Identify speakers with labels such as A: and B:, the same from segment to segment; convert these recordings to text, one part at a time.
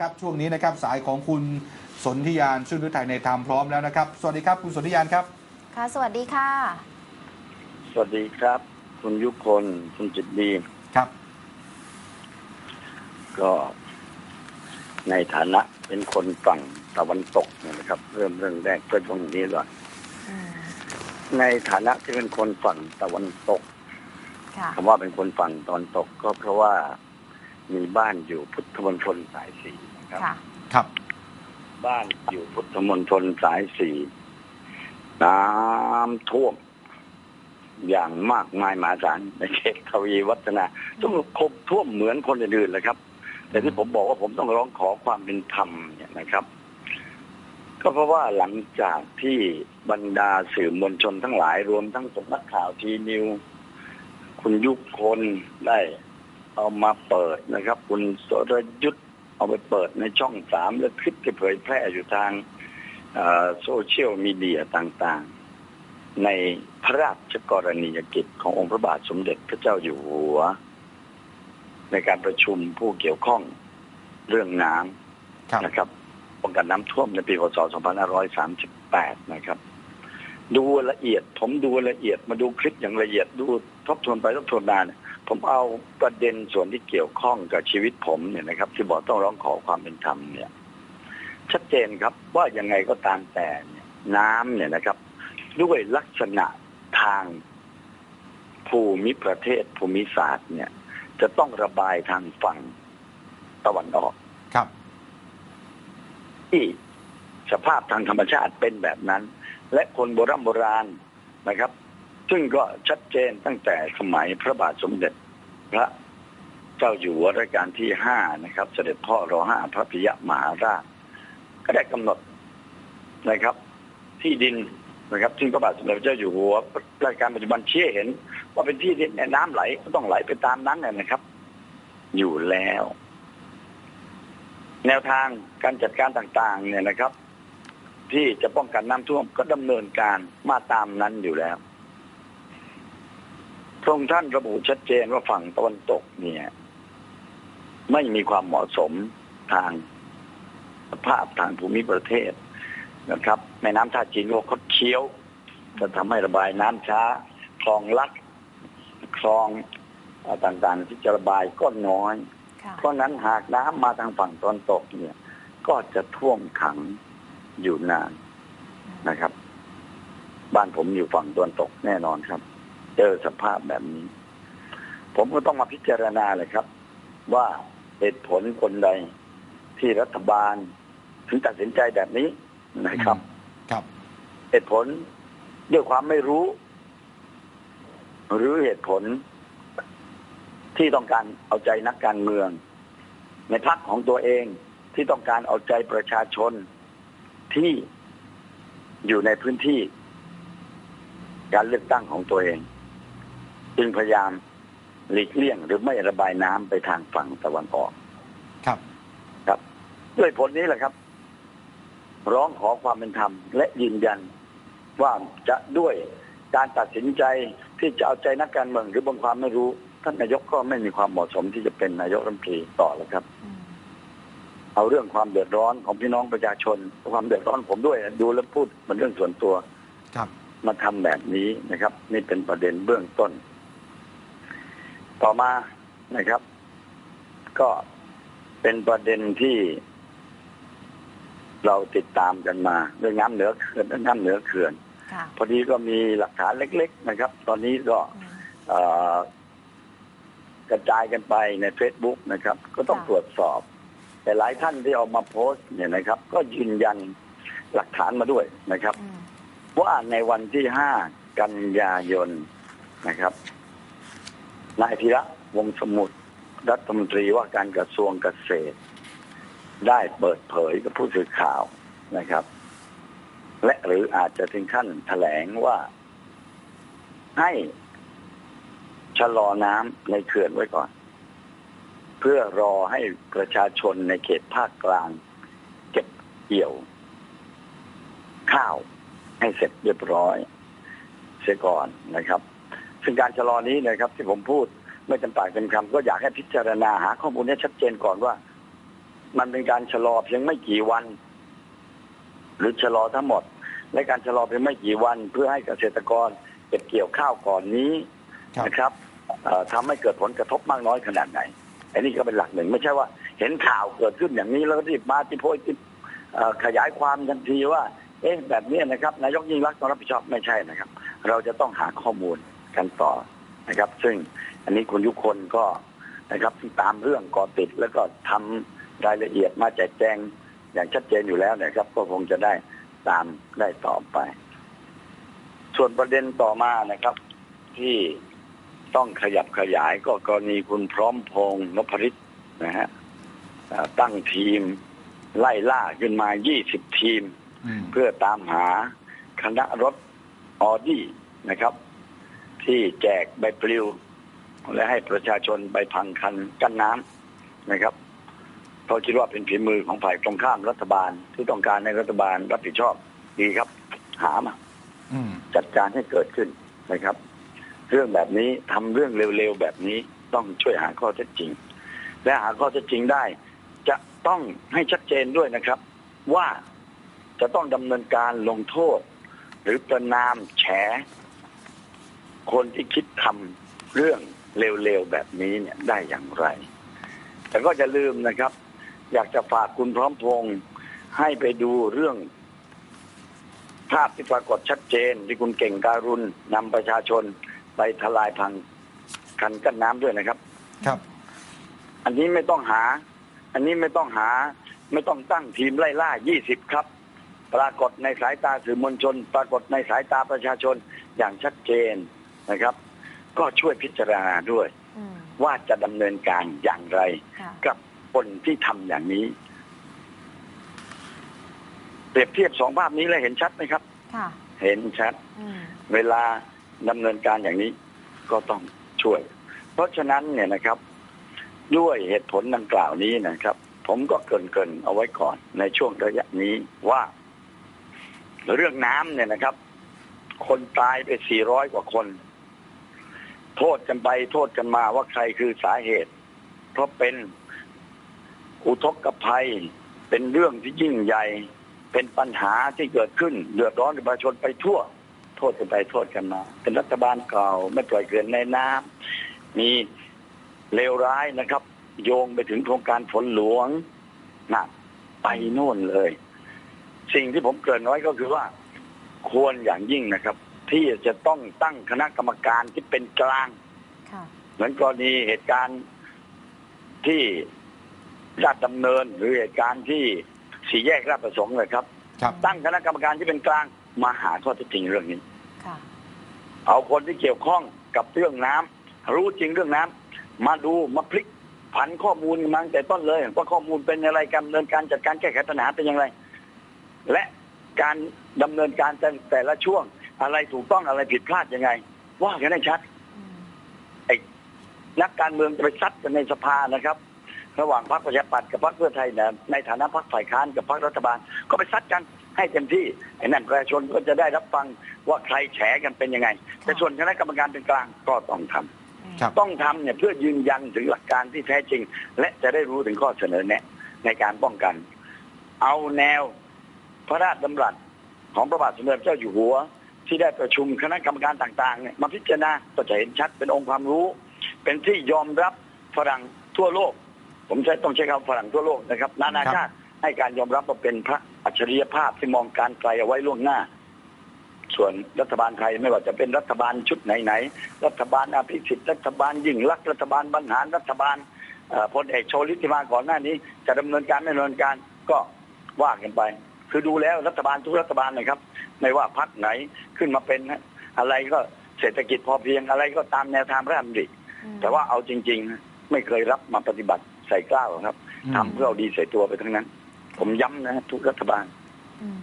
A: ครับช่วงนี้นะครับสายของคุณสนธิยานชื่นฤทัยในธรรมพร้อมแล้วนะครับ สวัสดีครับคุณสนธิยานครับ
B: ค่ะ สวัสดีค่ะ
C: สวัสดีครับ คุณยุคนคุณจิตดี
A: ครับ
C: ก็ในฐานะเป็นคนฝั่งตะวันตกเนี่ยนะครับ เริ่มเรื่องแรกก็ตรงนี้ก่อน
B: อืม
C: ในฐานะที่เป็นคนฝั่งตะวันตก
B: ค่ะ
C: คำว่าเป็นคนฝั่งตะวันตกก็เพราะว่ามีบ้านอยู่พุทธมณฑลสายสี่นะ ครับ
B: ค่ะ
A: ครับ
C: บ้านอยู่พุทธมณฑลสายสี่น้ำท่วม อย่างมากมายมหาศาลในเขตทวีวัฒนาต้องคบท่วมเหมือนคนอื่นๆเลยครับ แต่ที่ผมบอกว่าผมต้องร้องขอความเป็นธรรมเนี่ยนะครับ ก็เพราะว่าหลังจากที่บรรดาสื่อมวลชนทั้งหลายรวมทั้งสำนักข่าวทีนิว คุณยุคคนได้เอามาเปิดนะครับ คุณสรยุทธ์ เอาไปเปิดในช่องสามแล้วคลิปที่เผยแพร่อยู่ทางโซเชียลมีเดียต่างๆ ในพระราชกรณียกิจขององค์พระบาทสมเด็จพระเจ้าอยู่หัว ในการประชุมผู้เกี่ยวข้องเรื่องน้ำ
A: ครับ
C: นะครับป้องกันน้ำท่วมในปีพศ 2538 นะครับ ดูละเอียดผมดูละเอียดมาดูคลิปอย่างละเอียดดูทบทวนไปทบทวนมาเนี่ย ผมเอาประเด็นส่วนที่เกี่ยวข้องกับชีวิตผมเนี่ยนะครับ ที่บอกต้องร้องขอความเป็นธรรมเนี่ย ชัดเจนครับว่ายังไงก็ตามแต่เนี่ยน้ำเนี่ยนะครับ ด้วยลักษณะทางภูมิประเทศภูมิศาสตร์เนี่ย จะต้องระบายทางฝั่งตะวันออก
A: ครับ
C: ที่สภาพทางธรรมชาติเป็นแบบนั้น และคนโบราณโบราณนะครับ ซึ่งก็ชัดเจนตั้งแต่สมัยพระบาทสมเด็จพระเจ้าอยู่หัวรัชกาลที่ห้านะครับ เสด็จพ่อรอห้าพระพิยมหาราช ก็ได้กำหนดนะครับ ที่ดินนะครับซึ่งพระบาทสมเด็จพระเจ้าอยู่หัวรัชกาลปัจจุบันเชี้ให้เห็น ว่าเป็นที่ดินน้ำไหลก็ต้องไหลไปตามนั้นนะนะครับ อยู่แล้ว แนวทางการจัดการต่าง ๆ เนี่ยนะครับ ที่จะป้องกันน้ำท่วมก็ดำเนินการมาตามนั้นอยู่แล้ว พระองค์ท่านระบุชัดเจนว่าฝั่งตะวันตกเนี่ย ไม่มีความเหมาะสมทางสภาพทางภูมิประเทศนะครับแม่น้ำท่าจีนก็คดเคี้ยว จะทำให้ระบายน้ำช้า คลองลักคลองเอ่อต่างๆ ที่จะระบายก็น้อย
B: ค่ะ
C: เพราะฉะนั้นหากน้ำมาทางฝั่งตอนตกเนี่ย ก็จะท่วมขังอยู่นานนะครับ บ้านผมอยู่ฝั่งตอนตกแน่นอนครับ เจอสภาพแบบนี้ ผมก็ต้องมาพิจารณาเลยครับ ว่าเหตุผลคนใดที่รัฐบาลถึงตัดสินใจแบบนี้นะครับ
A: ครับ
C: เหตุผลด้วยความไม่รู้ หรือเหตุผลที่ต้องการเอาใจนักการเมือง ในพรรคของตัวเองที่ต้องการเอาใจประชาชนที่อยู่ในพื้นที่ การเลือกตั้งของตัวเอง จึงพยายามหลีกเลี่ยง หรือไม่ระบายน้ำไปทางฝั่งตะวันออก
A: ครับ
C: ครับ ด้วยผลนี้แหละครับ ร้องขอความเป็นธรรม และยืนยันว่าจะด้วยการตัดสินใจที่จะเอาใจนักการเมืองหรือบางความไม่รู้ ท่านนายกก็ไม่มีความเหมาะสมที่จะเป็นนายกรัฐมนตรีต่อแล้วครับ
B: อืม
C: เอาเรื่องความเดือดร้อนของพี่น้องประชาชน ความเดือดร้อนผมด้วยดูแล้วพูดเป็นเรื่องส่วนตัว
A: ครับ
C: มาทำแบบนี้นะครับ นี่เป็นประเด็นเบื้องต้น ต่อมานะครับ ก็เป็นประเด็นที่เราติดตามกันมาเรื่องน้ำเหนือเขื่อนและน้ำเหนือเขื่อน
B: ค่ะ
C: พอดีก็มีหลักฐานเล็ก ๆ นะครับ ตอนนี้ก็
B: อืม
C: เอ่อกระจายกันไปใน Facebook นะครับ ก็ต้อง
B: ค่ะ
C: ตรวจสอบ แต่หลายท่านที่เอามาโพสต์เนี่ยนะครับ ก็ยืนยันหลักฐานมาด้วยนะครับ
B: อืม
C: ว่าในวันที่5กันยายนนะครับ นายธีระวงสมุทรรัฐมนตรีว่าการกระทรวงเกษตร ได้เปิดเผยกับผู้สื่อข่าวนะครับ และหรืออาจจะถึงขั้นแถลงว่า ให้ชะลอน้ำในเขื่อนไว้ก่อน เพื่อรอให้ประชาชนในเขตภาคกลาง เก็บเกี่ยว ข้าวให้เสร็จเรียบร้อย เสียก่อนนะครับ ซึ่งการชะลอนี้นะครับที่ผมพูดไม่จำปากเป็นคำก็อยากให้พิจารณาหาข้อมูลให้ชัดเจนก่อนว่า มันเป็นการชะลอเพียงไม่กี่วัน หรือชะลอทั้งหมด และการชะลอเพียงไม่กี่วัน เพื่อให้เกษตรกรเก็บเกี่ยวข้าวก่อนนี้
A: ครับ
C: นะครับเอ่อทำให้เกิดผลกระทบมากน้อยขนาดไหน อันนี้ก็เป็นหลักหนึ่ง ไม่ใช่ว่า เห็นข่าวเกิดขึ้นอย่างนี้แล้วก็รีบมาที่โพยที่เอ่อขยายความทันทีว่า เอ๊ะแบบนี้นะครับนายกยิ่งรักษณ์ต้องรับผิดชอบไม่ใช่นะครับ เราจะต้องหาข้อมูล กันต่อนะครับ ซึ่งอันนี้คุณยุคนก็นะครับที่ตามเรื่องก่อติดแล้วก็ทำรายละเอียดมาแจกแจงอย่างชัดเจนอยู่แล้วนะครับ ก็คงจะได้ตามได้ต่อไป ส่วนประเด็นต่อมานะครับ ที่ต้องขยับขยายก็กรณีคุณพร้อมพงษ์นพริตนะฮะเอ่อตั้งทีมไล่ล่าขึ้นมา 20 ทีม
A: อืม
C: เพื่อตามหาคณะรถออดี้นะครับ ที่แจกใบปลิว และให้ประชาชนใบพังคันกั้นน้ำนะครับเพราะคิดว่าเป็นฝีมือของฝ่ายตรงข้ามรัฐบาล ที่ต้องการให้รัฐบาลรับผิดชอบดีครับ หามา
A: อืม
C: จัดการให้เกิดขึ้นนะครับ เรื่องแบบนี้ทำเรื่องเร็วๆแบบนี้ต้องช่วยหาข้อเท็จจริง และหาข้อเท็จจริงได้ จะต้องให้ชัดเจนด้วยนะครับ ว่าจะต้องดำเนินการลงโทษ หรือประนามแฉ คนที่คิดทำเรื่องเร็วๆแบบนี้เนี่ยได้อย่างไร แต่ก็จะลืมนะครับ อยากจะฝากคุณพร้อมพงษ์ให้ไปดูเรื่อง ภาพที่ปรากฏชัดเจน ที่คุณเก่งการุณนำประชาชนไปทลายพังคันกั้นน้ำด้วยนะครับ
A: ครับ
C: อันนี้ไม่ต้องหา อันนี้ไม่ต้องหา ไม่ต้องตั้งทีมไล่ล่า 20 ครับ ปรากฏในสายตาสื่อมวลชน ปรากฏในสายตาประชาชนอย่างชัดเจน นะครับ ก็ช่วยพิจารณาด้วย
B: อืม
C: ว่าจะดำเนินการอย่างไร
B: ค่ะ
C: กับคนที่ทำอย่างนี้ เปรียบเทียบสองภาพนี้แล้วเห็นชัดไหมครับ
B: ค่ะ
C: เห็นชัด
B: อืม
C: เวลาดำเนินการอย่างนี้ก็ต้องช่วย เพราะฉะนั้นเนี่ยนะครับ ด้วยเหตุผลดังกล่าวนี้นะครับ ผมก็เกรินๆเอาไว้ก่อนในช่วงระยะนี้ว่า เรื่องน้ำเนี่ยนะครับ คนตายไป 400 กว่าคน โทษกันไปโทษกันมาว่าใครคือสาเหตุ เพราะเป็นอุทกภัยเป็นเรื่องที่ยิ่งใหญ่ เป็นปัญหาที่เกิดขึ้นเดือดร้อนประชาชนไปทั่ว โทษกันไปโทษกันมา เป็นรัฐบาลเก่าไม่ปล่อยเกลือนในน้ำมีเลวร้ายนะครับ โยงไปถึงโครงการฝนหลวงนะไปโน่นเลย สิ่งที่ผมเกริ่นไว้ก็คือว่า ควรอย่างยิ่งนะครับ ที่จะต้องตั้งคณะกรรมการที่เป็นกลาง
B: ค่ะ
C: เหมือนกรณีเหตุการณ์ที่ราชดำเนินหรือเหตุการณ์ที่สี่แยกราชประสงค์เลยครับ
A: ครับ
C: ตั้งคณะกรรมการที่เป็นกลางมาหาข้อเท็จจริงเรื่องนี้
B: ค่ะ
C: เอาคนที่เกี่ยวข้องกับเรื่องน้ำรู้จริงเรื่องน้ำมาดูมาพลิกผันข้อมูลมาตั้งแต่ต้นเลยว่าข้อมูลเป็นอะไรการดำเนินการจัดการแก้ไขปัญหาเป็นอย่างไร และการดำเนินการแต่แต่ละช่วง อะไรถูกต้องอะไรผิดพลาดยังไง ว่ากันให้ชัด
B: อืม
C: นักการเมืองจะไปซัดกันในสภานะครับ ระหว่างพรรคประชาธิปัตย์กับพรรคเพื่อไทยเนี่ยในฐานะพรรคฝ่ายค้านกับพรรครัฐบาล ก็ไปซัดกันให้เต็มที่ไอ้นั่นประชาชนก็จะได้รับฟังว่าใครแฉกันเป็นยังไง แต่ส่วนคณะกรรมการเป็นกลางก็ต้องทำ
B: อืม
A: ครับ
C: ต้องทำเนี่ยเพื่อยืนยันถึงหลักการที่แท้จริง และจะได้รู้ถึงข้อเสนอแนะในการป้องกัน เอาแนวพระราชดำรัสของพระบาทสมเด็จพระเจ้าอยู่หัว ที่ได้ประชุมคณะกรรมการต่างๆเนี่ยมาพิจารณาก็จะเห็นชัดเป็นองค์ความรู้ เป็นที่ยอมรับฝรั่งทั่วโลก ผมใช้ต้องใช้คำฝรั่งทั่วโลกนะครับ นานาชาติให้การยอมรับว่าเป็นพระอัจฉริยภาพที่มองการไกลเอาไว้ล่วงหน้า ส่วนรัฐบาลไทยไม่ว่าจะเป็นรัฐบาลชุดไหนๆรัฐบาลอภิสิทธิ์รัฐบาลยิ่งรักรัฐบาลบรรหารรัฐบาลพลเอกโชลิตที่มาก่อนหน้านี้ จะดำเนินการไม่ดำเนินการก็ว่ากันไป คือดูแล้วรัฐบาลทุกรัฐบาลนะครับ ไม่ว่าพรรคไหนขึ้นมาเป็นอะไรก็เศรษฐกิจพอเพียงอะไรก็ตามแนวทางพระราชดำริ
B: อืม
C: แต่ว่าเอาจริง ๆ ไม่เคยรับมาปฏิบัติใส่กล้าวหรอกครับ
A: อืม
C: ทำเพื่อเอาดีใส่ตัวไปทั้งนั้น ผมย้ำนะทุกรัฐบาล
B: อืม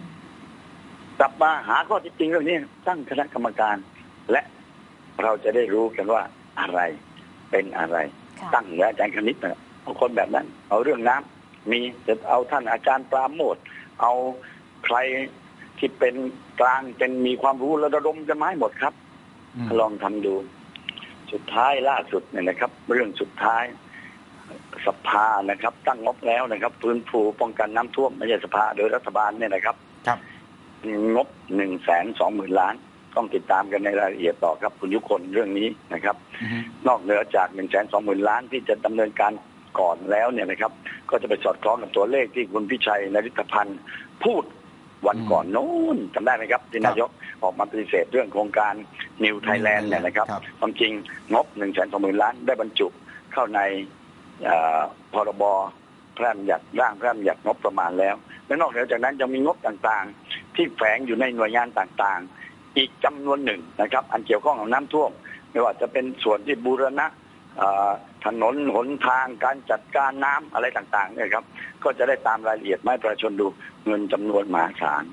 C: กลับมาหาข้อเที่จริงเรื่องนี้ตั้งคณะกรรมการ และเราจะได้รู้กันว่าอะไรเป็นอะไร
B: ค่ะ
C: ตั้งเหนืออาจารย์คณิตนะเอาคนแบบนั้น เอาเรื่องน้ำมีจะเอาท่านอาจารย์ปราโมท เอาใครที่เป็นกลางเป็นมีความรู้ระดมกันมาให้หมดครับ
A: อืม
C: ลองทำดู สุดท้ายล่าสุดเนี่ยนะครับ เรื่องสุดท้ายสภานะครับ ตั้งงบแล้วนะครับฟื้นฟูป้องกันน้ำท่วมไม่ใช่สภาโดยรัฐบาลเนี่ยนะครับ
A: ครับ
C: งบหนึ่งแสนสองหมื่นล้าน ต้องติดตามกันในรายละเอียดต่อครับคุณยุคนเรื่องนี้นะครับ
A: อือฮึ
C: นอกเหนือจากหนึ่งแสนสองหมื่นล้านที่จะดำเนินการ ก่อนแล้วเนี่ยนะครับ ก็จะไปสอดคล้องกับตัวเลขที่คุณพิชัยนริธพันธ์พูดวันก่อนโน้นจำได้ไหมครับที่นายกออกมาปฏิเสธเรื่องโครงการนิวไทยแลนด์เนี่ยนะครับ
A: ครับ
C: ความจริงงบหนึ่งแสนสองหมื่นล้านได้บรรจุเข้าในเอ่อพรบพระราชบัญญัติร่างพระราชบัญญัติงบประมาณแล้ว และนอกเหนือจากนั้นยังมีงบต่างๆ ที่แฝงอยู่ในหน่วยงานต่างๆ อีกจำนวนหนึ่งนะครับ อันเกี่ยวข้องกับน้ำท่วม ไม่ว่าจะเป็นส่วนที่บูรณะเอ่อ ถนนหนทางการจัดการน้ำอะไรต่างๆเนี่ยครับ ก็จะได้ตามรายละเอียดมาให้ประชาชนดูเงินจำนวนมหาศาล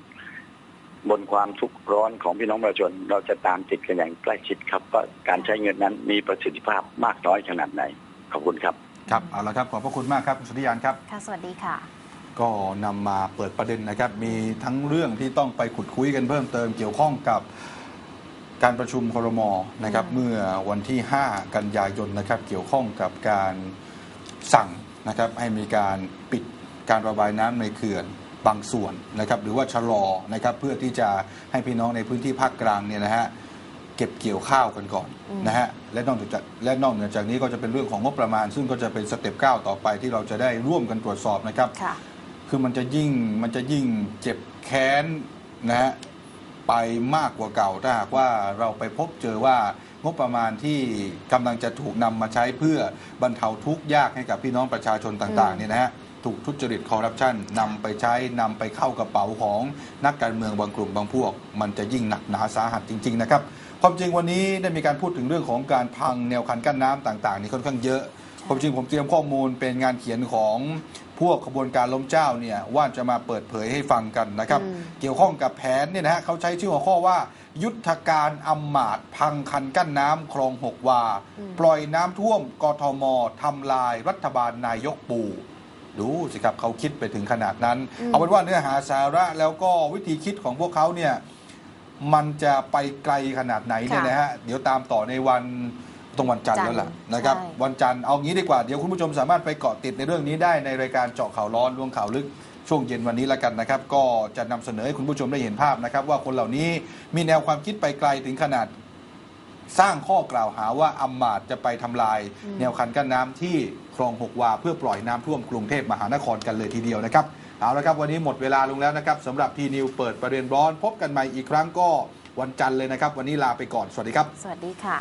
C: บนความทุกข์ร้อนของพี่น้องประชาชน เราจะตามติดกันอย่างใกล้ชิดครับว่าการใช้เงินนั้นมีประสิทธิภาพมากน้อยขนาดไหนขอบคุณครับ
A: ครับเอาละครับขอบพระคุณมากครับคุณสุริยานครับ
B: ค่ะสวัสดีค่ะ
A: ก็นำมาเปิดประเด็นนะครับ มีทั้งเรื่องที่ต้องไปขุดคุยกันเพิ่มเติมเกี่ยวข้องกับ การประชุมครมนะครับ
B: อืม
A: เมื่อวันที่ 5 กันยายนนะครับเกี่ยวข้องกับการสั่งนะครับให้มีการปิดการระบายน้ำในเขื่อนบางส่วนนะครับหรือว่าชะลอนะครับเพื่อที่จะให้พี่น้องในพื้นที่ภาคกลางเนี่ยนะฮะเก็บเกี่ยวข้าวกันก่อน
B: อืม
A: นะฮะและนอกจากและนอกเหนือจากนี้ก็จะเป็นเรื่องของงบประมาณ ซึ่งก็จะเป็นสเต็ปก้าวต่อไปที่เราจะได้ร่วมกันตรวจสอบนะครับ
B: ค่ะ
A: คือมันจะยิ่งมันจะยิ่งเจ็บแค้นนะฮะ ไปมากกว่าเก่า ถ้าหากว่าเราไปพบเจอว่างบประมาณที่กำลังจะถูกนำมาใช้เพื่อบรรเทาทุกข์ยากให้กับพี่น้องประชาชนต่าง
B: อืม
A: ๆเนี่ยนะฮะถูกทุจริตคอร์รัปชันนำไปใช้นำไปเข้ากระเป๋าของนักการเมืองบางกลุ่มบางพวก มันจะยิ่งหนักหนาสาหัสจริง ๆ นะครับ ความจริงวันนี้ได้มีการพูดถึงเรื่องของการพังแนวคันกั้นน้ำต่างๆนี่ค่อนข้างเยอะความจริงผมเตรียมข้อมูลเป็นงานเขียนของ พวกขบวนการล้มเจ้าเนี่ยว่าจะมาเปิดเผยให้ฟังกันนะครับ
B: อืม
A: เกี่ยวข้องกับแผนเนี่ยนะฮะเขาใช้ชื่อหัวข้อว่า ยุทธการอำมาตย์พังคันกั้นน้ำคลองหกวา
B: อืม
A: ปล่อยน้ำท่วมกทมทำลายรัฐบาลนายกปู่ดูสิครับเขาคิดไปถึงขนาดนั้น
B: อืม
A: เอาเป็นว่าเนื้อหาสาระแล้วก็วิธีคิดของพวกเขาเนี่ยมันจะไปไกลขนาดไหนเนี่ยนะฮะเดี๋ยวตามต่อในวัน ตรงวันจันทร์แล้วล่ะ
B: จันทร์
A: นะครับ
B: ใช่
A: วันจันทร์เอางี้ดีกว่า เดี๋ยวคุณผู้ชมสามารถไปเกาะติดในเรื่องนี้ได้ในรายการเจาะข่าวร้อนลวงข่าวลึกช่วงเย็นวันนี้แล้วกันนะครับ ก็จะนำเสนอให้คุณผู้ชมได้เห็นภาพนะครับ ว่าคนเหล่านี้มีแนวความคิดไปไกลถึงขนาด สร้างข้อกล่าวหาว่าอำมาตย์จะไปทำลาย
B: อืม
A: แนวคันกั้นน้ำที่คลองหกวา เพื่อปล่อยน้ำท่วมกรุงเทพมหานครกันเลยทีเดียวนะครับเอาละครับวันนี้หมดเวลาลงแล้วนะครับสำหรับทีนิวเปิดประเด็นร้อน พบกันใหม่อีกครั้งก็วันจันทร์เลยนะครับ วันนี้ลาไปก่อนสวัสดีครับ
B: สวัสดีค่ะ